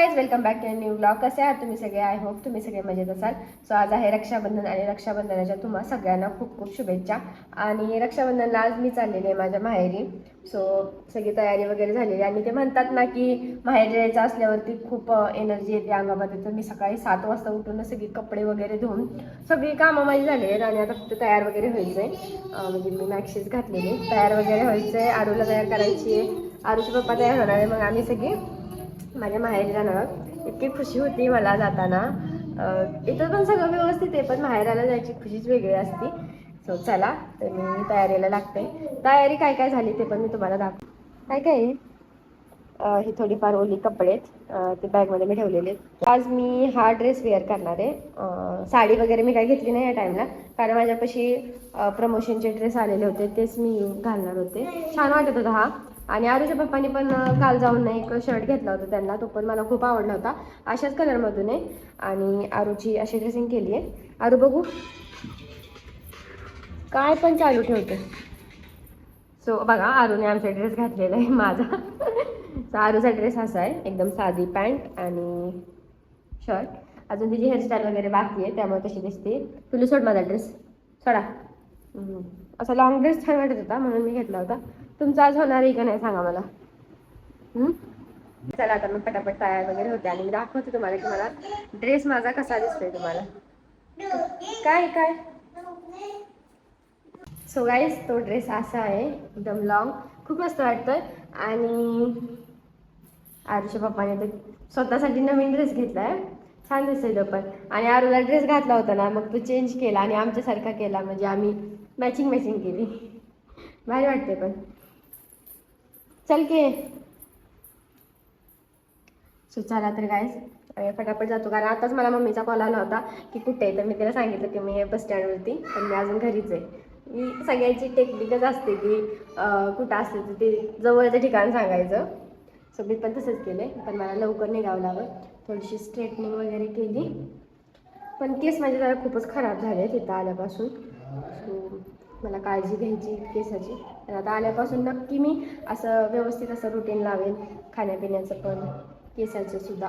Guys welcome back to new blog कसे आहात तुम्ही सगळे? आय होप तुम्ही सगळे मजेत असाल. सो आज आहे रक्षाबंधन आणि रक्षाबंधनाच्या तुम्हा सगळ्यांना खूप खूप शुभेच्छा. आणि रक्षाबंधनला आज मी चाललेली आहे माझ्या माहेरी. सो सगळी तयारी वगैरे झालेली आणि ते म्हणतात ना की माहेर जायचं असल्यावरती खूप एनर्जी येते अंगामध्ये. तर मी सकाळी सात वाजता उठून सगळी कपडे वगैरे धुवून सगळी कामं माझी झाली आहेत. आणि आता फक्त तयार वगैरे व्हायचं आहे म्हणजे मी मॅक्सेस घातलेली तयार वगैरे व्हायचं आहे आरूला तयार करायची आहे. आरूचे पप्पा तयार होणार आहे. मग आम्ही सगळी माझ्या माहेरी जाणार इतकी खुशी होती मला जाताना. इथं पण सगळं व्यवस्थित आहे पण माहेराला जायची खुशीच वेगळी असती. सो चला तर मी तयारीला लागते. तयारी काय काय झाली ते पण मी तुम्हाला दाखव काय काय? आहे? ही थोडीफार ओली कपडे आहेत. ते बॅगमध्ये मी ठेवलेले आहेत. आज मी हा ड्रेस वेअर करणार आहे. साडी वगैरे मी काय घेतली नाही या टाईमला. कारण माझ्यापाशी प्रमोशनचे ड्रेस आलेले होते तेच मी घालणार होते. छान वाटत होता हा. आणि आरूच्या पप्पांनी पण काल जाऊन एक शर्ट घेतला होता त्यांना. तो पण मला खूप आवडला होता. अशाच कलरमधून आहे. आणि आरूची अशी ड्रेसिंग केली आहे. आरू बघू. काय पण चालू ठेवते. सो बघा आरूने आमचा ड्रेस घातलेला आहे माझा. सो आरूचा ड्रेस असा आहे. एकदम साधी पॅन्ट आणि शर्ट अजून तिची हेअरस्टाईल वगैरे बाकी आहे त्यामुळे तशी दिसते. तुला सोड माझा ड्रेस सोडा. असा लाँग ड्रेस छान वाटत होता म्हणून मी घेतला होता. तुमचा आज होणार आहे का नाही सांगा मला? चला आता मी पटापट तयार वगैरे होते आणि मी दाखवते तुम्हाला की मला ड्रेस माझा कसा दिसतोय तुम्हाला. काय काय? सो गाईज तो ड्रेस असा आहे एकदम लॉंग खूप मस्त वाटतोय. आणि आरुच्या पप्पाने तर स्वतःसाठी नवीन ड्रेस घेतला आहे छान दिसतोय तो पण. आणि आरूला ड्रेस घातला होता ना मग तो चेंज केला आणि आमच्यासारखा केला. म्हणजे आम्ही मॅचिंग मॅचिंग केली. भारी वाटते पण. चल के सो चला तर गायस फटाफट जातो. कारण आताच मला मम्मीचा कॉल आला होता की कुठे आहे? तर मी तिला सांगितलं की मी बस स्टँडवरती पण मी अजून घरीच आहे. मी सगळ्यांची टेक्निकच असते की कुठं असते तर ते जवळचं ठिकाण सांगायचं. सो मी पण तसंच केलं आहे पण मला लवकर निघावं लागलं. थोडीशी स्ट्रेटनिंग वगैरे केली. पण केस माझे जरा खूपच खराब झाले तिथं आल्यापासून. सो मला काळजी घ्यायची केसाची. तर आता आल्यापासून नक्की मी असं व्यवस्थित असं रुटीन लावेन. खाण्यापिण्याचं पण केसाचं सुद्धा.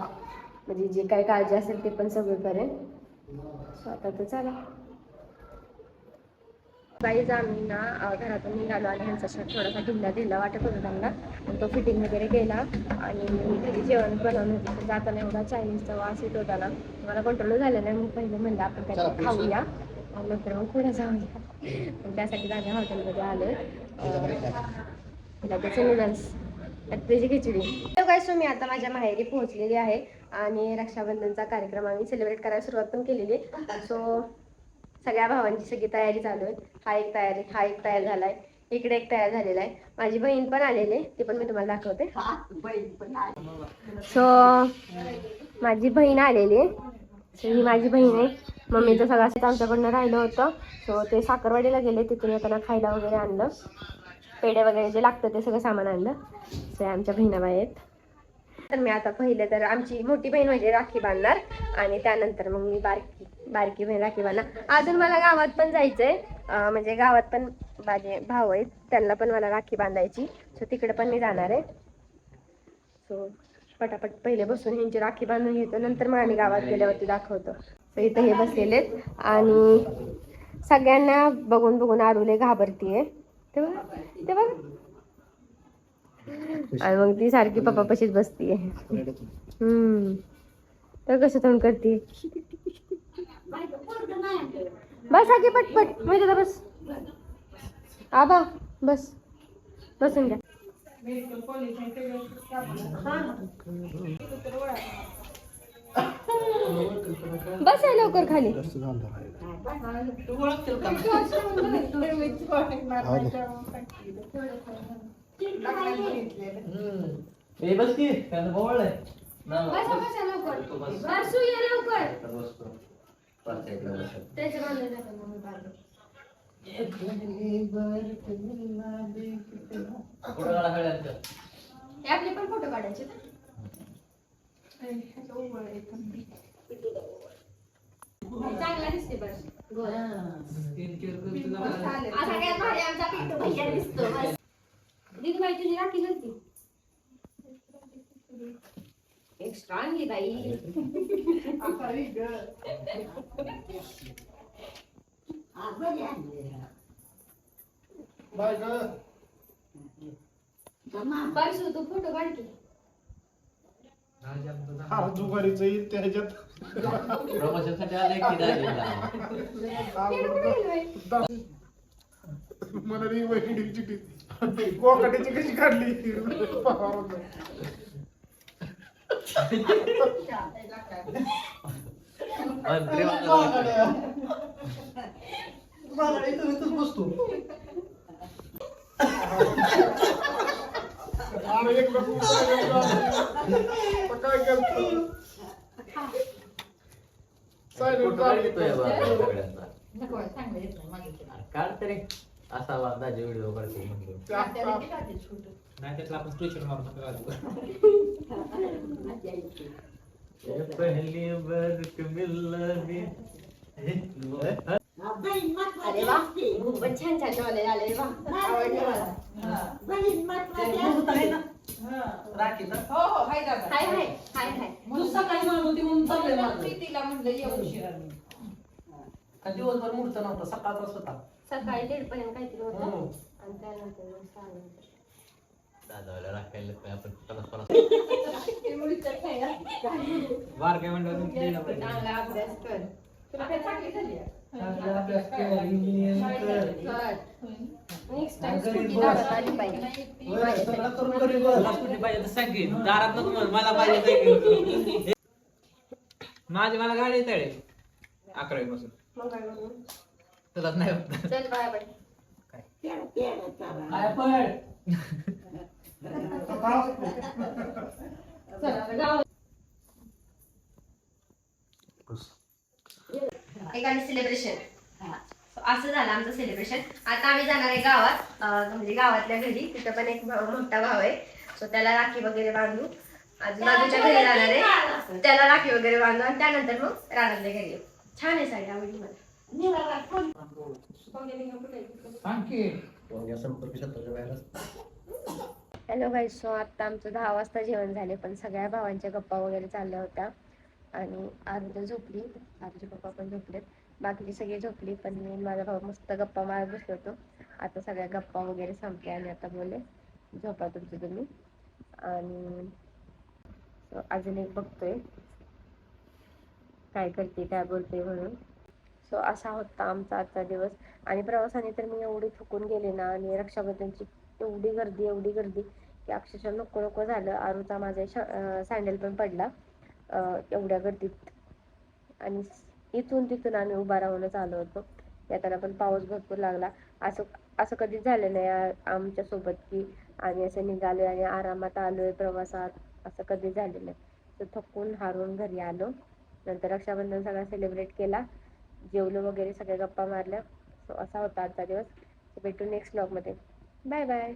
म्हणजे जे काही काळजी असेल ते पण सगळं करेन. सो आता तर चला. बाईज आम्ही ना घरातून निघालो आणि ह्यांचा शर्ट थोडासा ढिल्ला ढिल्ला वाटत होता त्यांना. पण तो फिटिंग वगैरे केला आणि घरी जेवण बनवलं होतं. तर जाताना एवढा चायनीजचा वास येत होता ना मला कंट्रोल झालं नाही मी पहिले म्हणलं आपण काहीतरी खाऊया. मग पुढे जाऊया त्यासाठी आम्ही हॉटेलमध्ये आलो. त्याचे नूडल्स त्याची खिचडी. काय सो मी आता माझ्या माहेरी पोहोचलेली आहे आणि रक्षाबंधनचा कार्यक्रम आम्ही सेलिब्रेट करायला सुरुवात पण केलेली सो सगळ्या भावांची सगळी तयारी चालू आहे. हा एक तयारी हा एक तयार झालाय. इकडे एक तयार झालेला आहे. माझी बहीण पण आलेली आहे. ती पण मी तुम्हाला दाखवते. सो माझी बहीण आलेली आहे. सो ही माझी बहीण आहे. मम्मीचं सगळं असं आमच्याकडनं राहिलं होतं. सो ते साखरवाडीला गेले तिथून येताना खायला वगैरे आणलं. पेढे वगैरे जे लागतं ते सगळं सामान आणलं. ते आमच्या बहिणाबाई आहेत. तर मी आता पहिले तर आमची मोठी बहीण म्हणजे राखी बांधणार आणि त्यानंतर मग मी बारकी बारकी बहीण राखी बांधणार. अजून मला गावात पण जायचंय. आहे म्हणजे गावात पण माझे भाऊ आहेत त्यांना पण मला राखी बांधायची. सो तिकडे पण मी जाणार आहे. सो पटापट पहिले बसून ह्यांची राखी बांधून घेतो. नंतर मग आम्ही गावात गेल्यावरती दाखवतो. सो इथं हे बसलेलेत. आणि सगळ्यांना बघून बघून आरुले घाबरतीये. ते बघ ते बघ. आणि मग ती सारखी पप्पा पशीच बसतीये. हम्म. तर कसं तोंड करते बस आगे पटपट मी बस. आबा बस. बसून घ्या. बस आहे लवकर खाली. ए बस की त्यानं बोललंय ना बसा बसा लवकर. बसू. ये बसतो. त्याच्या काढा हे आपले पण फोटो काढायचे ना? चांगला दिसते बस. गोल. हा. सगळ्यात भारी आमचा पिंटू भैया दिसतो बस. दीदी बाई तुझी राखी घालती एक्स्ट्रा आणली बाई. बाय ग. पारसू तू फोटो काढ की. हा जुगारीचं येईल आले की दाजी मला री वहिनी चिठी कोकाट्याची कशी काढली? मंत्री बसतो आणि एक काय करतो सायलेंट काढ तरी असावा दाजी व्हिडिओ करते म्हणतो नाही त्यातला आपण स्टेशन मारून ये पहली बार que मिलनी अरे वा. पण छान छान नॉलेज आले वा आवडलं मला हो? हो हाय दादा. हाय हाय हाय हाय. तू सकाळी म्हणून होती म्हणून चाललंय माझं. प्रीतीला म्हणलं ये उशिराने का दिवसभर मुहूर्त नव्हता सकाळचाच होता सकाळी दीड पर्यंत काहीतरी होतं. हम्म. आणि त्यानंतर मग. दादाला राखायला आपण पन्नास पन्नास चांगला अभ्यास कर. तुला काय चांगली झाली आहे? अभ्यास केला इंजिनिअरिंग कर. नेक्स्ट टाइम घरी स्कूटी बस. दारात आली पाहिजे. तुला पाहिजे तर नको म्हण, मला पाहिजे सायकल माझी मला गाडी येते रे. अकरावी पासून. मग काय करू? तुलाच नाही होत. चल बाय बाय. काय? पण? चला आता गावात एक आणि सेलिब्रेशन असं झालं आमचं सेलिब्रेशन आता आम्ही जाणार आहे गावात. म्हणजे गावातल्या घरी. तिथं पण एक मोठा भाव आहे. सो त्याला राखी वगैरे बांधू. अजून बाजूच्या घरी जाणार आहे. त्याला राखी वगैरे बांधू आणि त्यानंतर मग राणातल्या घरी येऊ. छान आहे साडी आवडली मला हॅलो गाई सो आत्ता आमचं दहा वाजता जेवण झाले पण सगळ्या भावांच्या गप्पा वगैरे चालल्या होत्या. आणि आरुदा झोपली. आरुचे पप्पा पण झोपलेत. बाकीची सगळी झोपली पण मी माझा भाऊ मस्त गप्पा मारत बसलो होतो. आता सगळ्या गप्पा वगैरे संपल्या आणि आता बोले झोपा तुमची तुम्ही. आणि अजून एक बघतोय. काय करते काय बोलते म्हणून. सो असा होता आमचा आजचा दिवस. आणि प्रवासाने तर मी एवढी थकून गेले ना आणि रक्षाबंधनची एवढी गर्दी एवढी गर्दी की अक्षरशः नको नको झालं. आरूचा माझा सँडल पण पडला. एवढ्या गर्दीत. आणि इथून तिथून आम्ही उभा राहूनच आलो होतो. येताना पण पाऊस भरपूर लागला. असं असं कधीच झालं नाही आमच्यासोबत आमच्यासोबत की आम्ही असं निघालोय आणि आरामात आलोय प्रवासात. असं कधीच झालं नाही. तर थकून हारून घरी आलो. नंतर रक्षाबंधन सगळा सेलिब्रेट केला. जेवलो वगैरे सगळ्या गप्पा मारल्या. सो असा होता आजचा दिवस. भेटू नेक्स्ट ब्लॉगमध्ये बाय बाय